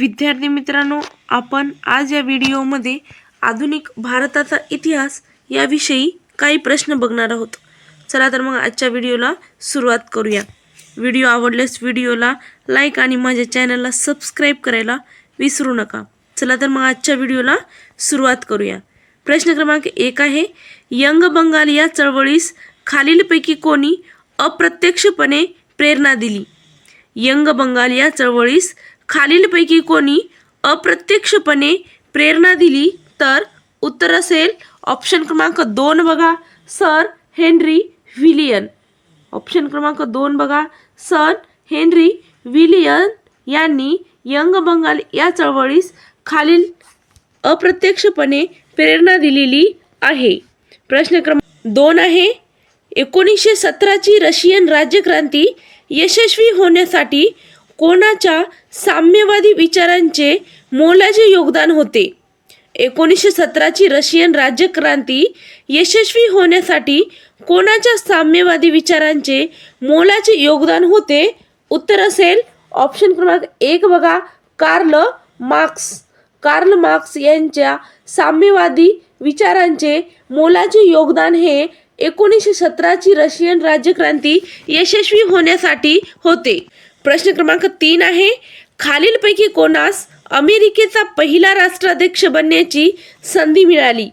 विद्यार्थी मित्रांनो आपण आज या व्हिडिओमध्ये आधुनिक भारताचा इतिहास याविषयी काही प्रश्न बघणार आहोत. चला तर मग आजच्या व्हिडिओला सुरुवात करूया. व्हिडिओ आवडल्यास व्हिडिओला लाईक आणि माझ्या चॅनलला सबस्क्राईब करायला विसरू नका. चला तर मग आजच्या व्हिडिओला सुरुवात करूया. प्रश्न क्रमांक एक आहे यंग बंगाल या चळवळीस खालीलपैकी कोणी अप्रत्यक्षपणे प्रेरणा दिली? यंग बंगाल या चळवळीस खालीलपैकी कोणी अप्रत्यक्षपणे प्रेरणा दिली तर उत्तर असेल ऑप्शन क्रमांक दोन बघा सर हेनरी विलियन. ऑप्शन क्रमांक दोन बघा सर हेनरी विलियन यांनी यंग बंगाल या चळवळीस खालील अप्रत्यक्षपणे प्रेरणा दिलेली आहे. प्रश्न क्रमांक दोन आहे एकोणीसशे सतराची रशियन राज्यक्रांती यशस्वी होण्यासाठी कोणाच्या साम्यवादी विचारांचे मोलाचे योगदान होते? एकोणीसशे सतराची रशियन राज्यक्रांती यशस्वी होण्यासाठी कोणाच्या साम्यवादी विचारांचे मोलाचे योगदान होते? उत्तर असेल ऑप्शन क्रमांक एक बघा कार्ल मार्क्स. कार्ल मार्क्स यांच्या साम्यवादी विचारांचे मोलाचे योगदान हे एकोणीसशे सतराची रशियन राज्यक्रांती यशस्वी होण्यासाठी होते. प्रश्न क्रमांक तीन आहे. खालीलपैकी कोणास अमेरिकेचा पहिला राष्ट्राध्यक्ष बनण्याची संधी मिळाली?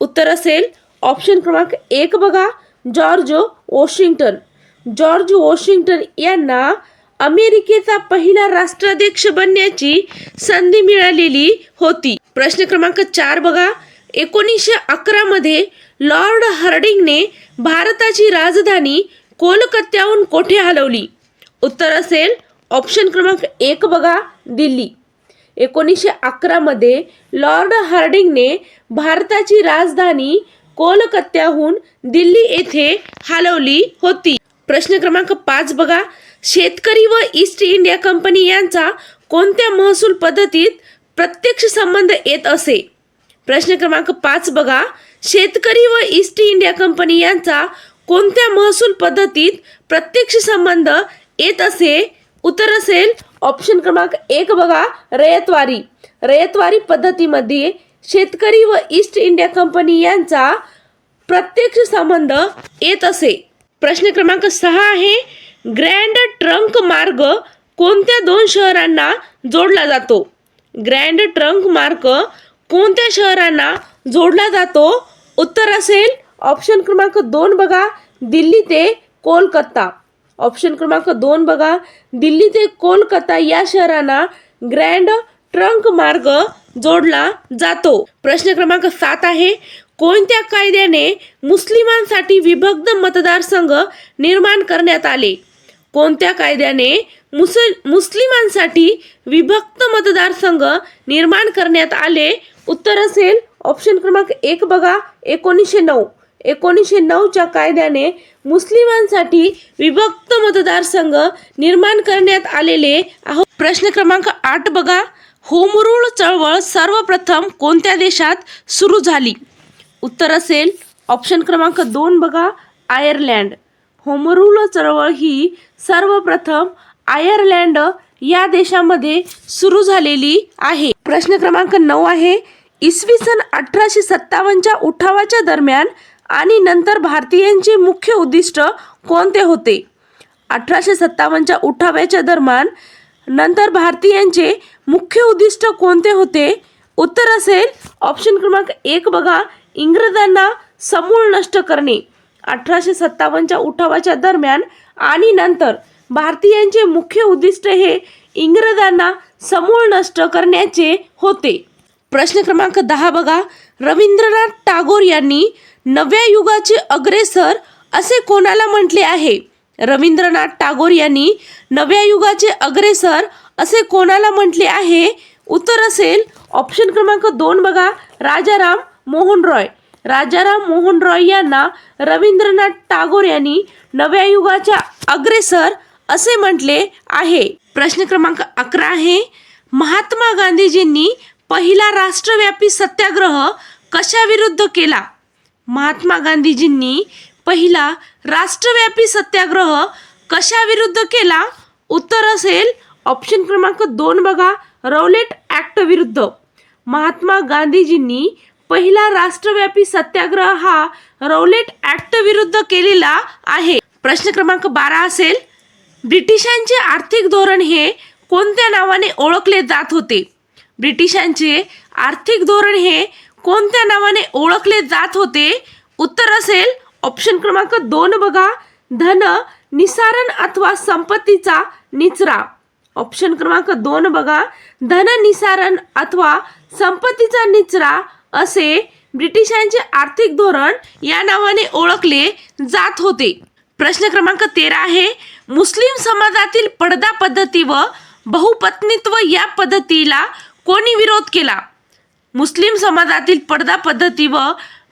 उत्तर असेल ऑप्शन क्रमांक एक बघा जॉर्ज वॉशिंग्टन. जॉर्ज वॉशिंग्टन यांना अमेरिकेचा पहिला राष्ट्राध्यक्ष बनण्याची संधी मिळालेली होती. प्रश्न क्रमांक चार बघा एकोणीसशे अकरामध्ये लॉर्ड हर्डिंगने भारताची राजधानी कोलकात्याहून कोठे हलवली? उत्तर असेल ऑप्शन क्रमांक एक बघा दिल्ली. एकोणीसशे अकरामध्ये लॉर्ड हार्डिंगने भारताची राजधानी कोलकात्याहून दिल्ली येथे हलवली होती. प्रश्न क्रमांक पाच बघा. शेतकरी व ईस्ट इंडिया कंपनी यांचा कोणत्या महसूल पद्धतीत प्रत्यक्ष संबंध येत असे? प्रश्न क्रमांक पाच बघा. शेतकरी व ईस्ट इंडिया कंपनी यांचा कोणत्या महसूल पद्धतीत प्रत्यक्ष संबंध येत असे उत्तर असेल ऑप्शन क्रमांक एक बघा रयतवारी. रयतवारी पद्धतीमध्ये शेतकरी व ईस्ट इंडिया कंपनी यांचा प्रत्यक्ष संबंध येत असे. प्रश्न क्रमांक सहा आहे ग्रँड ट्रंक मार्ग कोणत्या दोन शहरांना जोडला जातो? ग्रँड ट्रंक मार्ग कोणत्या शहरांना जोडला जातो? उत्तर असेल ऑप्शन क्रमांक दोन बघा दिल्ली ते कोलकाता. ऑप्शन क्रमांक दोन बघा. दिल्ली ते कोलकाता या शहरांना ग्रँड ट्रंक मार्ग जोडला जातो. प्रश्न क्रमांक सात आहे. कोणत्या कायद्याने मुस्लिमांसाठी विभक्त मतदारसंघ निर्माण करण्यात आले? कोणत्या कायद्याने मुस मुस्लिमांसाठी विभक्त मतदारसंघ निर्माण करण्यात आले? उत्तर असेल ऑप्शन क्रमांक एक बघा. एकोणीसशे नऊ. एकोणीसशे नऊच्या कायद्याने मुस्लिमांसाठी विभक्त मतदारसंघ निर्माण करण्यात आलेले आहो प्रश्न क्रमांक आठ बघा. होमरूळ चळवळ सर्वप्रथम कोणत्या देशात सुरू झाली? उत्तर असेल ऑप्शन क्रमांक दोन बघा आयर्लँड. होमरूळ चळवळ ही सर्वप्रथम आयर्लँड या देशामध्ये सुरू झालेली आहे. प्रश्न क्रमांक नऊ आहे. इसवी सन अठराशे सत्तावन्नच्या उठावाच्या दरम्यान आणि नंतर भारतीयांचे मुख्य उद्दिष्ट कोणते होते? अठराशे सत्तावन्नच्या उठाव्याच्या दरम्यान नंतर भारतीयांचे मुख्य उद्दिष्ट कोणते होते? उत्तर असेल ऑप्शन क्रमांक एक बघा इंग्रजांना समूळ नष्ट करणे. अठराशे सत्तावन्नच्या उठावाच्या दरम्यान आणि नंतर भारतीयांचे मुख्य उद्दिष्ट हे इंग्रजांना समूळ नष्ट करण्याचे होते. प्रश्न क्रमांक दहा बघा रवींद्रनाथ टागोर यांनी नव्या युगाचे अग्रेसर असे कोणाला म्हटले आहे? रवींद्रनाथ टागोर यांनी नव्या युगाचे अग्रेसर असे कोणाला म्हटले आहे? उत्तर असेल ऑप्शन क्रमांक दोन बघा राजाराम मोहन रॉय. राजाराम मोहन रॉय यांना रवींद्रनाथ टागोर यांनी नव्या युगाच्या अग्रेसर असे म्हटले आहे. प्रश्न क्रमांक अकरा आहे महात्मा गांधीजींनी पहिला राष्ट्रव्यापी सत्याग्रह कशाविरुद्ध केला? महात्मा गांधीजींनी पहिला राष्ट्रव्यापी सत्याग्रह कशाविरुद्ध केला? उत्तर असेल ऑप्शन क्रमांक दोन बघा रौलेट ऍक्ट विरुद्ध. महात्मा गांधीजींनी पहिला राष्ट्रव्यापी सत्याग्रह हा रौलेट ऍक्ट विरुद्ध केलेला आहे. प्रश्न क्रमांक बारा असेल ब्रिटिशांचे आर्थिक धोरण हे कोणत्या नावाने ओळखले जात होते? ब्रिटिशांचे आर्थिक धोरण हे कोणत्या नावाने ओळखले जात होते? उत्तर असेल ऑप्शन क्रमांक दोन बघा. धन निसारण अथवा संपत्तीचा निचरा. ऑप्शन क्रमांक दोन बघा. धन निसारण अथवा संपत्तीचा निचरा असे ब्रिटिशांचे आर्थिक धोरण या नावाने ओळखले जात होते. प्रश्न क्रमांक तेरा आहे. मुस्लिम समाजातील पडदा पद्धती व बहुपत्नीत्व या पद्धतीला कोणी विरोध केला? मुस्लिम समाजातील पडदा पद्धती व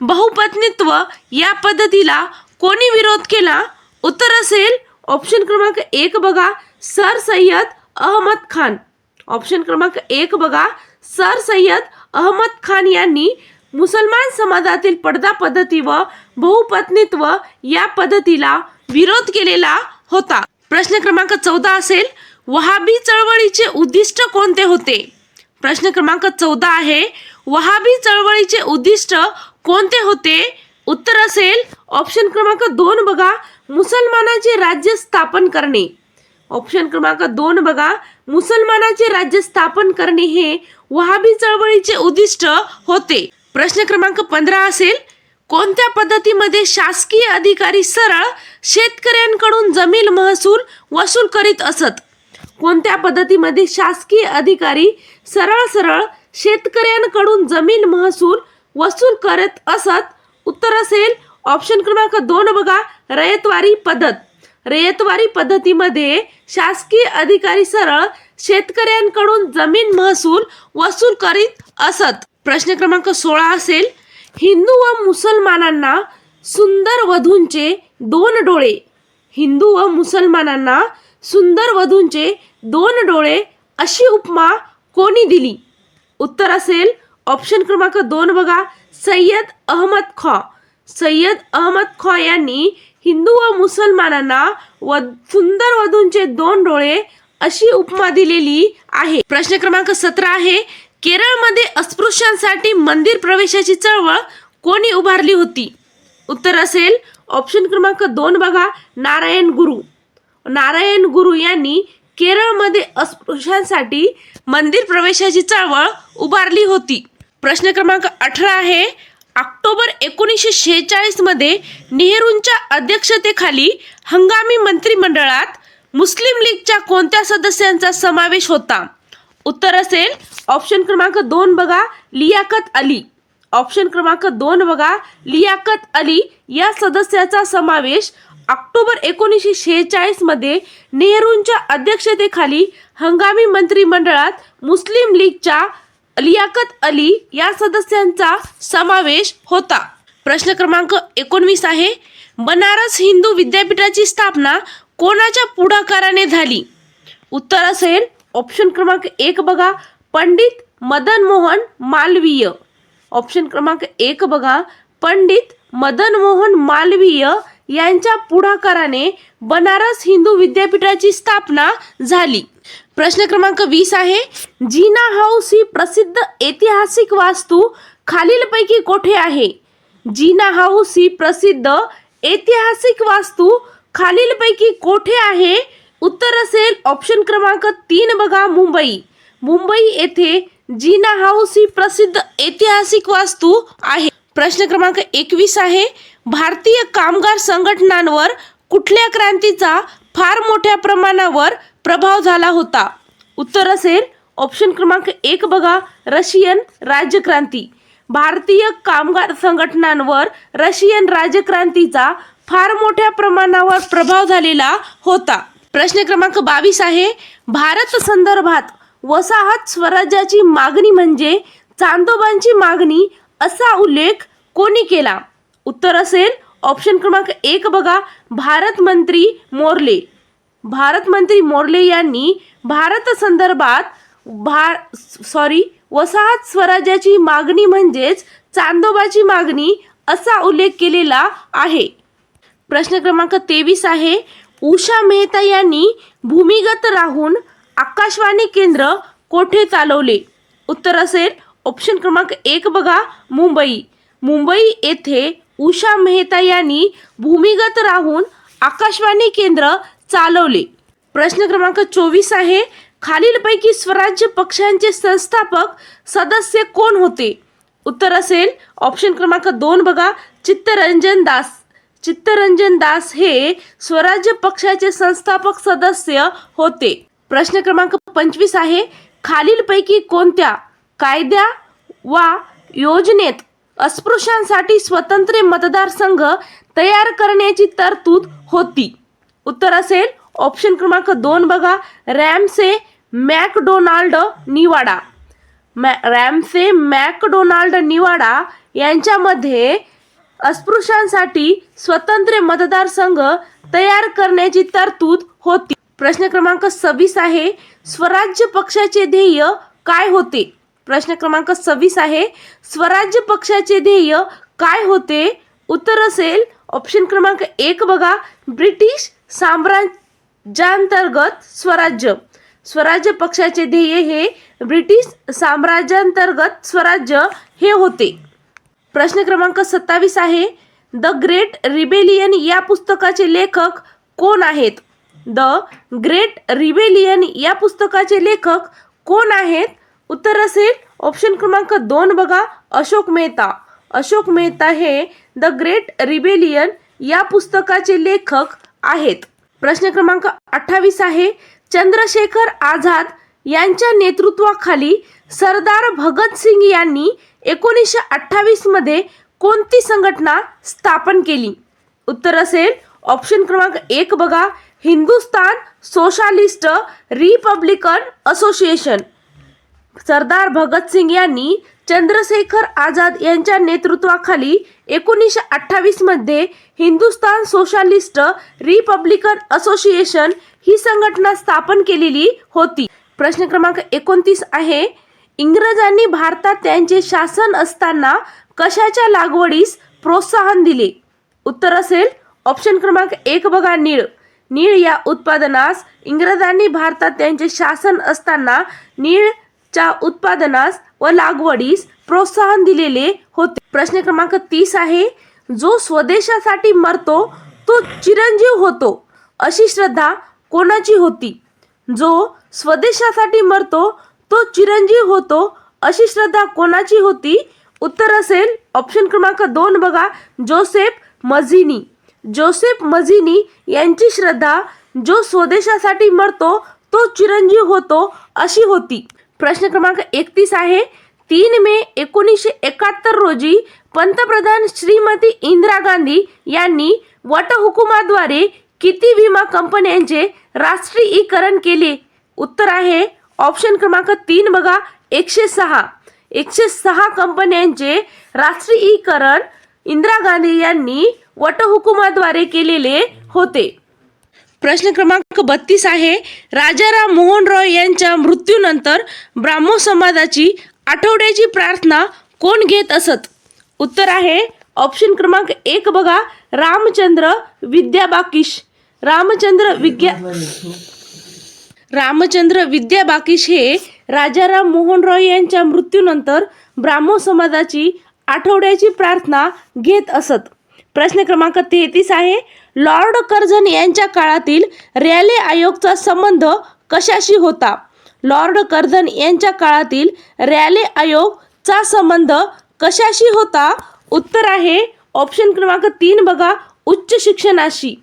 बहुपत्नीत्व या पद्धतीला कोणी विरोध केला? उत्तर असेल ऑप्शन क्रमांक एक बघा सर सय्यद अहमद खान. ऑप्शन क्रमांक एक बघा सर सय्यद अहमद खान यांनी मुसलमान समाजातील पडदा पद्धती व बहुपत्नीत्व या पद्धतीला विरोध केलेला होता. प्रश्न क्रमांक चौदा असेल वहाबी चळवळीचे उद्दिष्ट कोणते होते? प्रश्न क्रमांक चौदा आहे वहाबी चळवळीचे उद्दिष्ट कोणते होते? उत्तर असेल ऑप्शन क्रमांक दोन बघा. मुसलमानाचे राज्य स्थापन करणे. ऑप्शन क्रमांक दोन बघा. मुसलमानाचे राज्य स्थापन करणे हे वहाबी चळवळीचे उद्दिष्ट होते. प्रश्न क्रमांक पंधरा असेल कोणत्या पद्धतीमध्ये शासकीय अधिकारी सरळ शेतकऱ्यांकडून जमीन महसूल वसूल करीत असत? कोणत्या पद्धतीमध्ये शासकीय अधिकारी सरळ सरळ शेतकऱ्यांकडून जमीन महसूल वसूल करत असत. उत्तर असेल ऑप्शन क्रमांक दोन बघा रयतवारी पद्धत. रयतवारी पद्धतीमध्ये शासकीय अधिकारी सरळ शेतकऱ्यांकडून जमीन महसूल वसूल करीत असत. प्रश्न क्रमांक सोळा असेल हिंदू व मुसलमानांना सुंदर वधूंचे दोन डोळे. हिंदू व मुसलमानांना सुंदर वधूंचे दोन डोळे अशी उपमा कोणी दिली? उत्तर असेल. ऑप्शन क्रमांक दोन बघा. सय्यद अहमद खॉ. सय्यद अहमद खॉ यांनी हिंदू व मुसलमानांना व सुंदर वधूंचे दोन डोळे अशी उपमा दिलेली आहे. प्रश्न क्रमांक सतरा आहे. केरळमध्ये अस्पृश्यांसाठी मंदिर प्रवेशाची चळवळ कोणी उभारली होती? उत्तर असेल. ऑप्शन क्रमांक दोन बघा. नारायण गुरु. नारायण गुरु यांनी केरळमध्ये अस्पृश्यांसाठी मंदिर प्रवेशाची चळवळ उभारली होती. प्रश्न क्रमांक अठरा आहे ऑक्टोबर एकोणीसशे शेहेचाळीसमध्ये नेहरूंच्या अध्यक्षतेखाली हंगामी मंत्रिमंडळात मुस्लिम लीगच्या कोणत्या सदस्यांचा समावेश होता? उत्तर असेल ऑप्शन क्रमांक दोन बघा लियाकत अली. ऑप्शन क्रमांक दोन बघा लियाकत अली या सदस्याचा समावेश ऑक्टोबर एकोणीसशे शेहेचाळीसमध्ये नेहरूंच्या अध्यक्षतेखाली हंगामी मंत्रिमंडळात मुस्लिम लीगच्या लियाकत अली या सदस्यांचा समावेश होता. प्रश्न क्रमांक एकोणवीस आहे बनारस हिंदू विद्यापीठाची स्थापना कोणाच्या पुढाकाराने झाली? उत्तर असेल ऑप्शन क्रमांक एक बघा पंडित मदन मोहन मालवीय. ऑप्शन क्रमांक एक बघा पंडित मदन मोहन मालवीय यांच्या पुढाकाराने बनारस हिंदू विद्यापीठाची स्थापना झाली. प्रश्न क्रमांक वीस आहे जीना हाऊस ही प्रसिद्ध ऐतिहासिक वास्तू खालीलपैकी कोठे आहे? जीना हाऊस ही प्रसिद्ध ऐतिहासिक वास्तू खालीलपैकी कोठे आहे? उत्तर असेल ऑप्शन क्रमांक तीन बघा मुंबई. मुंबई येथे जीना हाऊस ही प्रसिद्ध ऐतिहासिक वास्तू आहे. प्रश्न क्रमांक एकवीस आहे. भारतीय कामगार संघटनांवर कुठल्या क्रांतीचा फार मोठ्या प्रमाणावर प्रभाव झाला होता? उत्तर असेल ऑप्शन क्रमांक एक बघा रशियन राज्यक्रांती. भारतीय कामगार संघटनांवर रशियन राज्यक्रांतीचा फार मोठ्या प्रमाणावर प्रभाव झालेला होता. प्रश्न क्रमांक बावीस आहे. भारत संदर्भात वसाहत स्वराज्याची मागणी म्हणजे चांदोबांची मागणी असा उल्लेख कोणी केला? उत्तर असेल ऑप्शन क्रमांक एक बघा भारत मंत्री मोर्ले. भारत मंत्री मोर्ले यांनी भारत संदर्भात भार सॉरी वसाहत स्वराज्याची मागणी म्हणजेच चांदोबाची मागणी असा उल्लेख केलेला आहे. प्रश्न क्रमांक तेवीस आहे. उषा मेहता यांनी भूमिगत राहून आकाशवाणी केंद्र कोठे चालवले? उत्तर असेल ऑप्शन क्रमांक एक बघा मुंबई. मुंबई येथे उषा मेहता यांनी भूमिगत राहून आकाशवाणी केंद्र चालवले. प्रश्न क्रमांक चोवीस आहे खालीलपैकी स्वराज्य पक्षांचे संस्थापक सदस्य कोण होते? उत्तर असेल ऑप्शन क्रमांक दोन बघा चित्तरंजन दास. चित्तरंजन दास हे स्वराज्य पक्षाचे संस्थापक सदस्य होते. प्रश्न क्रमांक पंचवीस आहे खालीलपैकी कोणत्या कायद्या वा योजनेत अस्पृश्यांसाठी स्वतंत्र मतदारसंघ तयार करण्याची तरतूद होती. उत्तर असेल ऑप्शन क्रमांक दोन बघा. रॅमसे मॅकडोनाल्ड निवाडा. मॅ रॅमसे मॅकडोनाल्ड निवाडा यांच्यामध्ये अस्पृश्यांसाठी स्वतंत्र मतदारसंघ तयार करण्याची तरतूद होती. प्रश्न क्रमांक सव्वीस आहे. स्वराज्य पक्षाचे ध्येय काय होते? प्रश्न क्रमांक सव्वीस आहे. स्वराज्य पक्षाचे ध्येय काय होते? उत्तर असेल ऑप्शन क्रमांक एक बघा. ब्रिटिश साम्राज्यांतर्गत स्वराज्य. स्वराज्य पक्षाचे ध्येय हे ब्रिटिश साम्राज्यांतर्गत स्वराज्य हे होते. प्रश्न क्रमांक सत्तावीस आहे. द ग्रेट रिबेलियन या पुस्तकाचे लेखक कोण आहेत? द ग्रेट रिबेलियन या पुस्तकाचे लेखक कोण आहेत? उत्तर असेल ऑप्शन क्रमांक दोन बघा अशोक मेहता. अशोक मेहता हे द ग्रेट रिबेलियन या पुस्तकाचे लेखक आहेत. प्रश्न क्रमांक अठ्ठावीस आहे चंद्रशेखर आझाद यांच्या नेतृत्वाखाली सरदार भगतसिंग यांनी एकोणीसशे अठ्ठावीसमध्ये कोणती संघटना स्थापन केली? उत्तर असेल ऑप्शन क्रमांक एक बघा Hindustan Socialist Republican Association. Sardar Bhagat Singh यांनी चंद्रशेखर आझाद यांच्या नेतृत्वाखाली एकोणीसशे अठ्ठावीसमध्ये हिंदुस्तान सोशालिस्ट रिपब्लिकन असोसिएशन ही संघटना स्थापन केलेली होती. प्रश्न क्रमांक एकोणतीस आहे इंग्रजांनी भारतात त्यांचे शासन असताना कशाच्या लागवडीस प्रोत्साहन दिले? उत्तर असेल ऑप्शन क्रमांक एक बघा नीळ. नीळ या उत्पादनास इंग्रजांनी भारतात त्यांचे शासन असताना च्या उत्पादनास व लागवडीस प्रोत्साहन दिलेले होते. प्रश्न क्रमांक तीस आहे जो स्वदेशासाठी मरतो तो चिरंजीव होतो अशी श्रद्धा कोणाची होती? जो स्वदेशासाठी मरतो तो चिरंजीव होतो अशी श्रद्धा कोणाची होती? उत्तर असेल ऑप्शन क्रमांक दोन बघा जोसेफ मझिनी. जोसेफ मझिनी यांची श्रद्धा जो स्वदेशासाठी मरतो तो चिरंजीव होतो अशी होती. प्रश्न क्रमांक एकतीस आहे. तीन मे एकोणीसशे एकाहत्तर रोजी पंतप्रधान श्रीमती इंदिरा गांधी यांनी वटहुकुमाद्वारे किती विमा कंपन्यांचे राष्ट्रीयीकरण केले? उत्तर आहे. ऑप्शन क्रमांक तीन बघा. एकशे सहा. एकशे सहा कंपन्यांचे राष्ट्रीयीकरण इंदिरा गांधी यांनी वटहुकुमाद्वारे केलेले होते. प्रश्न क्रमांक बत्तीस आहे. राजाराम मोहन रॉय यांच्या मृत्यूनंतर ब्राह्मो समाजाची आठवड्याची प्रार्थना कोण घेत असत? उत्तर आहे ऑप्शन क्रमांक एक बघा. रामचंद्र विद्याबाकीश. रामचंद्र विद्या रामचंद्र विद्याबाकीश हे राजाराम मोहन रॉय यांच्या मृत्यूनंतर ब्राह्मो समाजाची आठवड्याची प्रार्थना घेत असत. प्रश्न क्रमांक तेहतीस आहे. लॉर्ड कर्झन यांच्या काळातील रॅले आयोगचा संबंध कशाशी होता? लॉर्ड कर्झन यांच्या काळातील रॅले आयोगचा संबंध कशाशी होता? उत्तर आहे ऑप्शन क्रमांक तीन बघा उच्च शिक्षणाशी.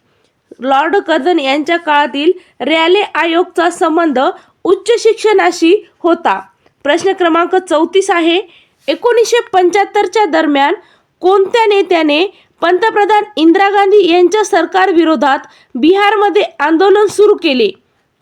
लॉर्ड कर्झन यांच्या काळातील रॅले आयोगचा संबंध उच्च शिक्षणाशी होता. प्रश्न क्रमांक चौतीस आहे. एकोणीसशे पंच्याहत्तरच्या दरम्यान कोणत्या नेत्याने पंतप्रधान इंदिरा गांधी यांच्या सरकारविरोधात बिहारमध्ये आंदोलन सुरू केले.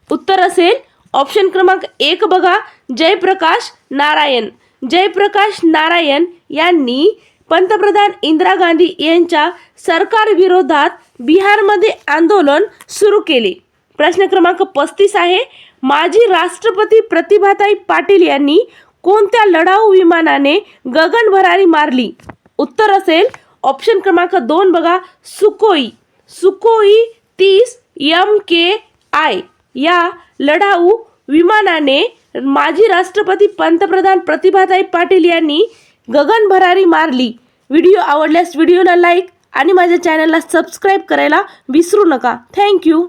उत्तर असेल ऑप्शन क्रमांक एक बघा. जयप्रकाश नारायण. जयप्रकाश नारायण यांनी पंतप्रधान इंदिरा गांधी यांच्या सरकारविरोधात बिहारमध्ये आंदोलन सुरू केले. प्रश्न क्रमांक पस्तीस आहे. माजी राष्ट्रपती प्रतिभाताई पाटील यांनी कोणत्या लढाऊ विमानाने गगनभरारी मारली? उत्तर असेल ऑप्शन क्रमांक दोन बघा. सुकोई. सुकोई तीस एम के आय. या लढाऊ विमानाने माजी राष्ट्रपती पंतप्रधान प्रतिभाताई पाटील यांनी गगन भरारी मारली. व्हिडिओ आवडल्यास व्हिडिओला लाईक आणि माझ्या चॅनलला सबस्क्राईब करायला विसरू नका. थँक्यू.